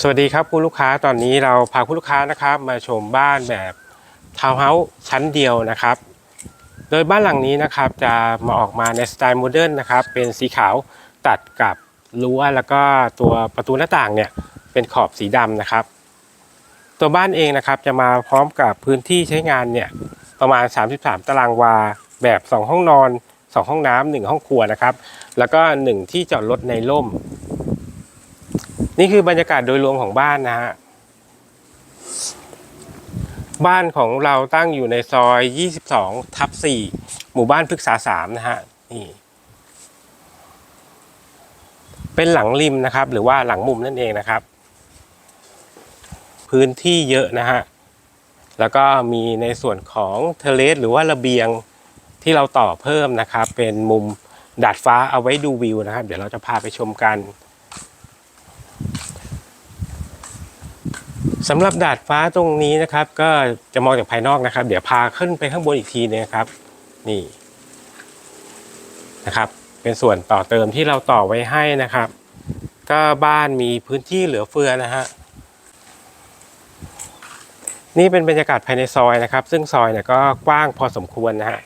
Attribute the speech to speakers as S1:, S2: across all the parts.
S1: สวัสดีครับคุณลูกค้าตอนนี้เราพาคุณลูกค้านะครับ มาชมบ้านแบบทาวน์เฮาส์ชั้นเดียวนะครับ โดยบ้านหลังนี้นะครับจะมาออกมาในสไตล์โมเดิร์นนะครับ เป็นสีขาวตัดกับรั้วแล้วก็ตัวประตูหน้าต่างเนี่ยเป็นขอบสีดำนะครับ ตัวบ้านเองนะครับจะมาพร้อมกับพื้นที่ใช้งานเนี่ยประมาณ 33 ตารางวาแบบ 2 ห้องนอน 2 ห้องน้ำหนึ่งห้องครัวนะครับ แล้วก็ 1 ที่จอดรถในร่ม นี่คือบรรยากาศโดยรวมของบ้านนะฮะ บ้านของเราตั้งอยู่ในซอย 22 ทับ 4 หมู่บ้านพฤกษา 3 นะฮะ นี่ เป็นหลังริมนะครับ หรือว่าหลังมุมนั่นเองนะครับ พื้นที่เยอะนะฮะ แล้วก็มีในส่วนของเทเลสหรือว่าระเบียงที่เราต่อเพิ่มนะครับ เป็นมุมดาดฟ้าเอาไว้ดูวิวนะครับ เดี๋ยวเราจะพาไปชมกัน สำหรับดาดฟ้าตรงนี้นะครับ ก็จะมองจากภายนอกนะครับ เดี๋ยวพาขึ้นไปข้างบนอีกทีนึงนะครับ นี่นะครับ เป็นส่วนต่อเติมที่เราต่อไว้ให้นะครับ ก็บ้านมีพื้นที่เหลือเฟือนะฮะนี่เป็นบรรยากาศภายในซอยนะครับ ซึ่งซอยเนี่ยก็กว้างพอสมควรนะฮะ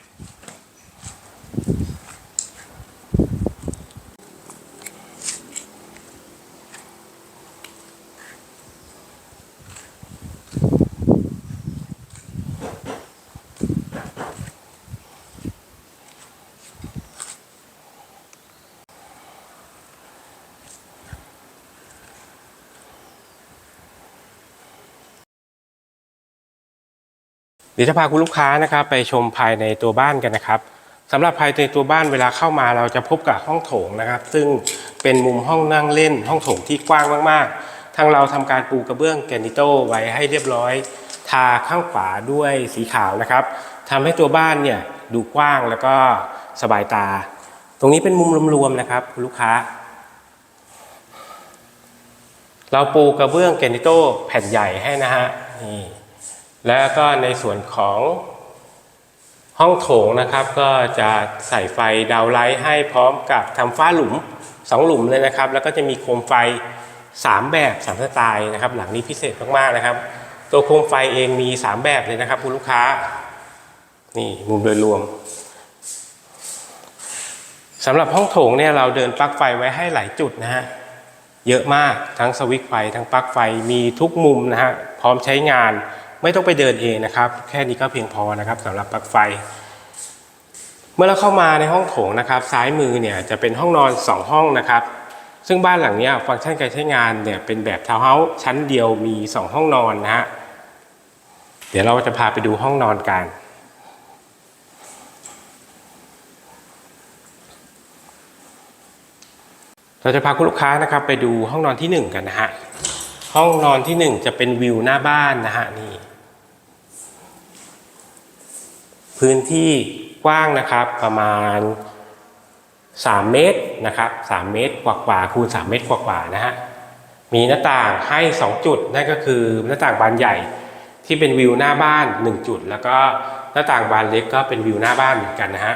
S1: เดี๋ยวจะพาคุณลูกค้านะครับไปชมภายในตัวบ้านกันนะครับสำหรับภายในตัวบ้านเวลาเข้ามาเราจะพบกับห้องโถงนะครับ ซึ่งเป็นมุมห้องนั่งเล่น ห้องโถงที่กว้างมากๆ ทางเราทำการปูกระเบื้องแกนิโตไว้ให้เรียบร้อย ทาข้างขวาด้วยสีขาวนะครับทำให้ตัวบ้านเนี่ยดูกว้างแล้วก็สบายตา ตรงนี้เป็นมุมรวมๆนะครับคุณลูกค้า เราปูกระเบื้องแกนิโตแผ่นใหญ่ให้นะฮะนี่ แล้วก็ในส่วนของห้องโถงนะครับก็จะใส่ไฟดาวไลท์ให้พร้อมกับทำฝ้าหลุม 2 หลุมเลยนะครับ แล้วก็จะมีโคมไฟ 3 แบบ 3 สไตล์นะครับ หลังนี้พิเศษมากๆนะครับ ตัวโคมไฟเองมี 3 แบบเลยนะครับ คุณลูกค้า นี่มุมโดยรวมสำหรับห้องโถงเนี่ยเราเดินปลั๊กไฟไว้ให้หลายจุดนะฮะเยอะมากทั้งสวิตช์ไฟทั้งปลั๊กไฟมีทุกมุมนะฮะพร้อมใช้งาน ไม่ต้องไปเดินเองนะครับ แค่นี้ก็เพียงพอนะครับสำหรับปลั๊กไฟ เมื่อเราเข้ามาในห้องโถงนะครับ ซ้ายมือเนี่ยจะเป็นห้องนอน 2 ห้องนะครับ ซึ่งบ้านหลังนี้ฟังก์ชันการใช้งานเนี่ยเป็นแบบทาวน์เฮาส์ชั้นเดียวมี 2 ห้องนอนนะฮะเดี๋ยวเราจะพาไปดูห้องนอนกันเราจะพาคุณลูกค้านะครับไปดูห้องนอนที่หนึ่งกันนะฮะ ห้องนอนที่หนึ่งจะเป็นวิวหน้าบ้านนะฮะนี่ พื้นที่กว้างนะครับประมาณ 3 เมตรนะครับ3เมตรกว่าๆคูณ 3 เมตรกว่าๆนะฮะมีหน้าต่างให้ 2 จุดนั่นก็คือหน้าต่างบานใหญ่ที่เป็นวิวหน้าบ้าน 1 จุด แล้วก็หน้าต่างบานเล็กก็เป็นวิวหน้าบ้านเหมือนกันนะฮะ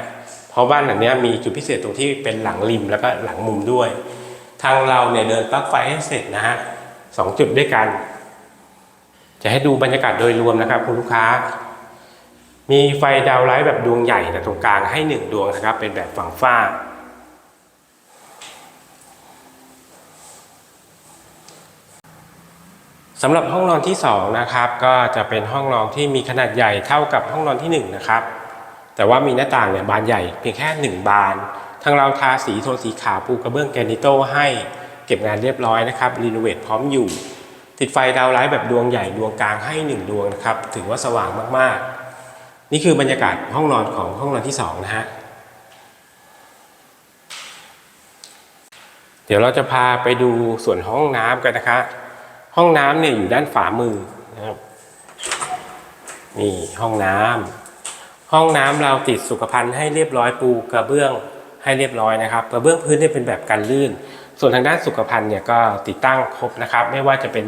S1: เพราะบ้านหลังนี้มีจุดพิเศษตรงที่เป็นหลังริมแล้วก็หลังมุมด้วย ทางเราเนี่ยเดินปลั๊กไฟให้เสร็จนะฮะสองจุดด้วยกัน จะให้ดูบรรยากาศโดยรวมนะครับคุณลูกค้า มีไฟดาวไลท์แบบดวงใหญ่แต่ตรงกลางให้หนึ่งดวงนะครับ เป็นแบบฝั่งฟ้า สำหรับห้องนอนที่2นะครับก็จะเป็นห้องนอนที่มีขนาดใหญ่เท่ากับห้องนอนที่ 1 นะครับ แต่ว่ามีหน้าต่างเนี่ยบานใหญ่เพียงแค่ 1 บาน ทางเราทาสีโทนสีขาวปูกระเบื้องแกรนิโตให้เก็บงานเรียบร้อยนะครับรีโนเวทพร้อมอยู่ ติดไฟดาวไลท์แบบดวงใหญ่ดวงกลางให้ 1 ดวงนะครับถือว่าสว่างมากๆ นี่คือบรรยากาศห้องนอนของห้องนอนที่2นะฮะ เดี๋ยวเราจะพาไปดูส่วนห้องน้ำกันนะครับห้องน้ำเนี่ยอยู่ด้านฝามือนะครับ นี่ห้องน้ำห้องน้ำเราติดสุขภัณฑ์ให้เรียบร้อยปูกระเบื้องให้เรียบร้อยนะครับกระเบื้องพื้นเนี่ยเป็นแบบกันลื่น ส่วนทางด้านสุขภัณฑ์เนี่ยก็ติดตั้งครบนะครับ ไม่ว่าจะเป็น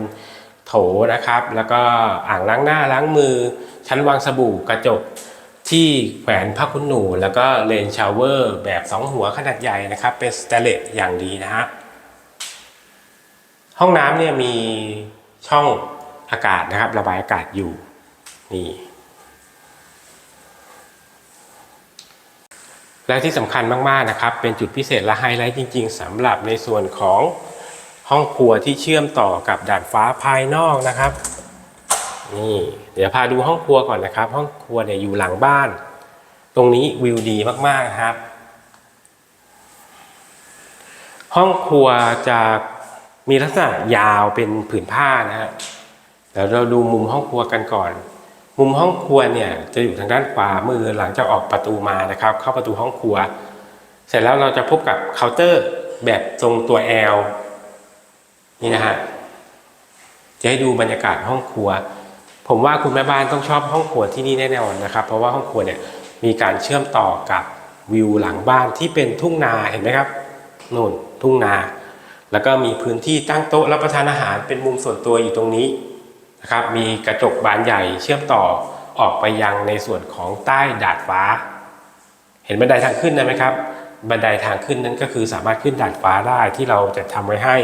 S1: โถนะครับ แล้วก็อ่างล้างหน้าล้างมือ ชั้นวางสบู่กระจกที่แขวนผ้าคุณหนู แล้วก็เลนชาวเวอร์แบบ 2 หัวขนาดใหญ่นะครับ เป็นสเตเลสอย่างดีนะฮะห้องน้ำเนี่ยมีช่องอากาศนะครับ ระบายอากาศอยู่นี่และที่สำคัญมาก ๆ นะครับ เป็นจุดพิเศษและไฮไลท์จริง ๆสำหรับในส่วนของ ห้องครัวที่เชื่อมต่อกับดาดฟ้าภายนอกนะครับนี่เดี๋ยวพาดูห้องครัวก่อนนะครับ ห้องครัวเนี่ยอยู่หลังบ้าน ตรงนี้วิวดีมากๆนะครับ ห้องครัวจะมีลักษณะยาวเป็นผืนผ้านะฮะเดี๋ยวเราดูมุมห้องครัวกันก่อน มุมห้องครัวเนี่ยจะอยู่ทางด้านขวามือหลังจากออกประตูมานะครับ เข้าประตูห้องครัว เสร็จแล้วเราจะพบกับเคาน์เตอร์แบบทรงตัว L นี่นะฮะจะให้ดูบรรยากาศห้องครัว ผมว่าคุณแม่บ้านต้องชอบห้องครัวที่นี่แน่นอนนะครับ เพราะว่าห้องครัวเนี่ยมีการเชื่อมต่อกับวิวหลังบ้านที่เป็นทุ่งนาเห็นไหมครับนู่นทุ่งนา แล้วก็มีพื้นที่ตั้งโต๊ะรับประทานอาหารเป็นมุมส่วนตัวอยู่ตรงนี้นะครับ มีกระจกบานใหญ่เชื่อมต่อออกไปยังในส่วนของใต้ดาดฟ้า เห็นบันไดทางขึ้นไหมครับ บันไดทางขึ้นนั้นก็คือสามารถขึ้นดาดฟ้าได้ที่เราจะทำไว้ให้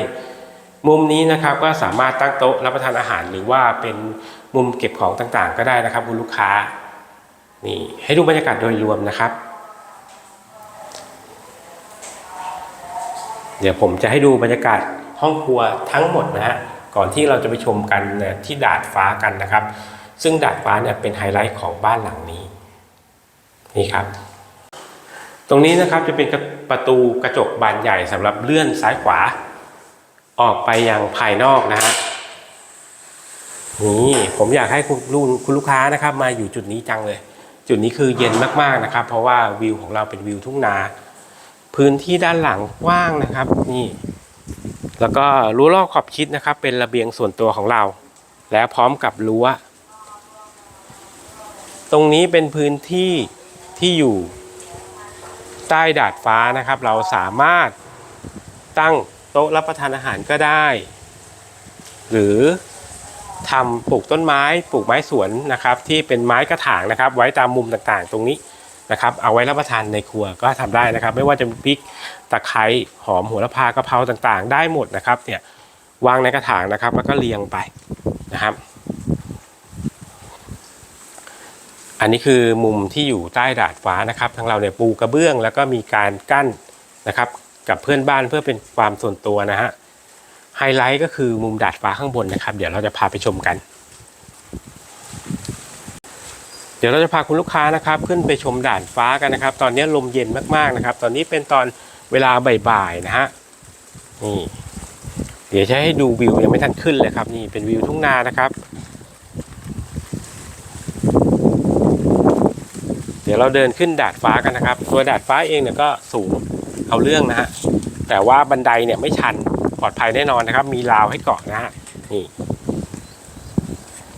S1: มุมนี้นะครับก็สามารถตั้งโต๊ะรับประทานอาหาร หรือว่าเป็นมุมเก็บของต่างๆ ก็ได้นะครับคุณลูกค้านี่ให้ดูบรรยากาศโดยรวมนะครับ เดี๋ยวผมจะให้ดูบรรยากาศห้องครัวทั้งหมดนะฮะก่อนที่เราจะไปชมกันที่ดาดฟ้ากันนะครับ ซึ่งดาดฟ้าเนี่ยเป็นไฮไลท์ของบ้านหลังนี้นี่ครับ ตรงนี้นะครับจะเป็นประตูกระจกบานใหญ่สำหรับเลื่อนซ้ายขวา ออกไปยังภายนอกนะฮะนี่ผมอยากให้คุณลูกคุณลูกค้านะครับ มาอยู่จุดนี้จังเลย จุดนี้คือเย็นมากๆนะครับ เพราะว่าวิวของเราเป็นวิวทุ่งนา พื้นที่ด้านหลังกว้างนะครับ นี่ แล้วก็รั้วรอบขอบชิดนะครับ เป็นระเบียงส่วนตัวของเรา และพร้อมกับรั้ว ตรงนี้เป็นพื้นที่ที่อยู่ใต้ดาดฟ้านะครับ เราสามารถตั้ง ต๊ะรับประทานอาหารก็ได้ หรือทำปลูกต้นไม้ปลูกไม้สวนนะครับ ที่เป็นไม้กระถางนะครับ ไว้ตามมุมต่างๆ ตรงนี้นะครับ เอาไว้รับประทานในครัวก็ทำได้นะครับ ไม่ว่าจะพริกตะไคร้หอมโหัวละพากระเพราต่างๆ ได้หมดนะครับเนี่ยวางในกระถางนะครับ แล้วก็เรียงไปนะครับ อันนี้คือมุมที่อยู่ใต้ดาดฟ้านะครับทางเราเนี่ยปูกระเบื้อง แล้วก็มีการกั้นนะครับ กับเพื่อนบ้านเพื่อเป็นความส่วนตัวนะฮะไฮไลท์ก็คือมุมดาดฟ้าข้างบนนะครับ เดี๋ยวเราจะพาไปชมกัน เดี๋ยวเราจะพาคุณลูกค้านะครับ ขึ้นไปชมด่านฟ้ากันนะครับ ตอนนี้ลมเย็นมากๆนะครับ ตอนนี้เป็นตอนเวลาบ่ายๆนะฮะนี่เดี๋ยวจะให้ดูวิวยังไม่ทันขึ้นเลยครับ นี่เป็นวิวทุ่งนานะครับ เดี๋ยวเราเดินขึ้นดาดฟ้ากันนะครับ ตัวดาดฟ้าเองเนี่ยก็สูง เอาเรื่องนะฮะแต่ว่าบันไดเนี่ยไม่ชันปลอดภัยแน่นอนนะครับ มีราวให้เกาะนะฮะนี่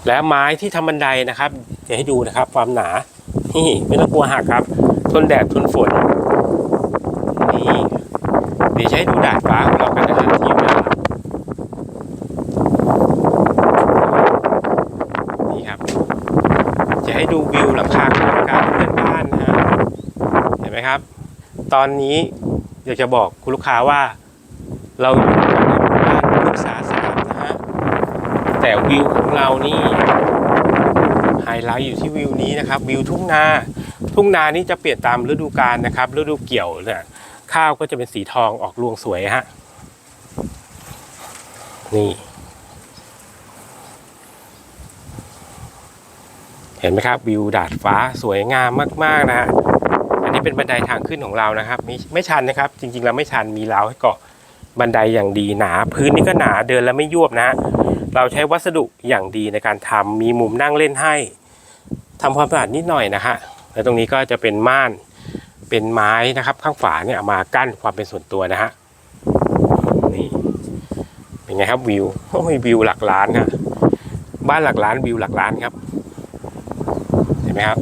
S1: และไม้ที่ทำบันไดนะครับจะให้ดูนะครับ ความหนานี่ไม่ต้องกลัวหักครับ ทนแดดทนฝนนี่เดี๋ยวให้ดูดาดฟ้าของเรากันนะฮะที่เวลานี่ครับ จะให้ดูวิวหลังคาโครงการเพื่อนบ้านนะฮะเห็นไหมครับ ตอนนี้ อยากจะบอกคุณลูกค้าว่า เราอยู่ในหมู่บ้านพฤกษาสามนะฮะแต่วิวของเรานี่ไฮไลท์อยู่ที่วิวนี้นะครับ วิวทุ่งนา ทุ่งนานี่จะเปลี่ยนตามฤดูกาลนะครับ ฤดูเกี่ยวเนี่ยข้าวก็จะเป็นสีทองออกรวงสวยฮะนี่เห็นไหมครับวิวดาดฟ้าสวยงามมาก ๆ นะฮะ อันนี้เป็นบันไดทางขึ้นของเรานะครับไม่ไม่ชันนะครับ จริงๆเราไม่ชันมีราวให้เกาะบันไดอย่างดีหนา พื้นนี่ก็หนาเดินแล้วไม่ยวบนะ เราใช้วัสดุอย่างดีในการทำมีมุมนั่งเล่นให้ทำความสะอาดนิดหน่อยนะฮะแล้วตรงนี้ก็จะเป็นม่านเป็นไม้นะครับ ข้างฝาเนี่ยเอามากั้นความเป็นส่วนตัวนะฮะนี่เป็นไงครับวิวโอ้ยวิวหลักล้านฮะบ้านหลักล้านวิวหลักล้านครับเห็นไหมครับ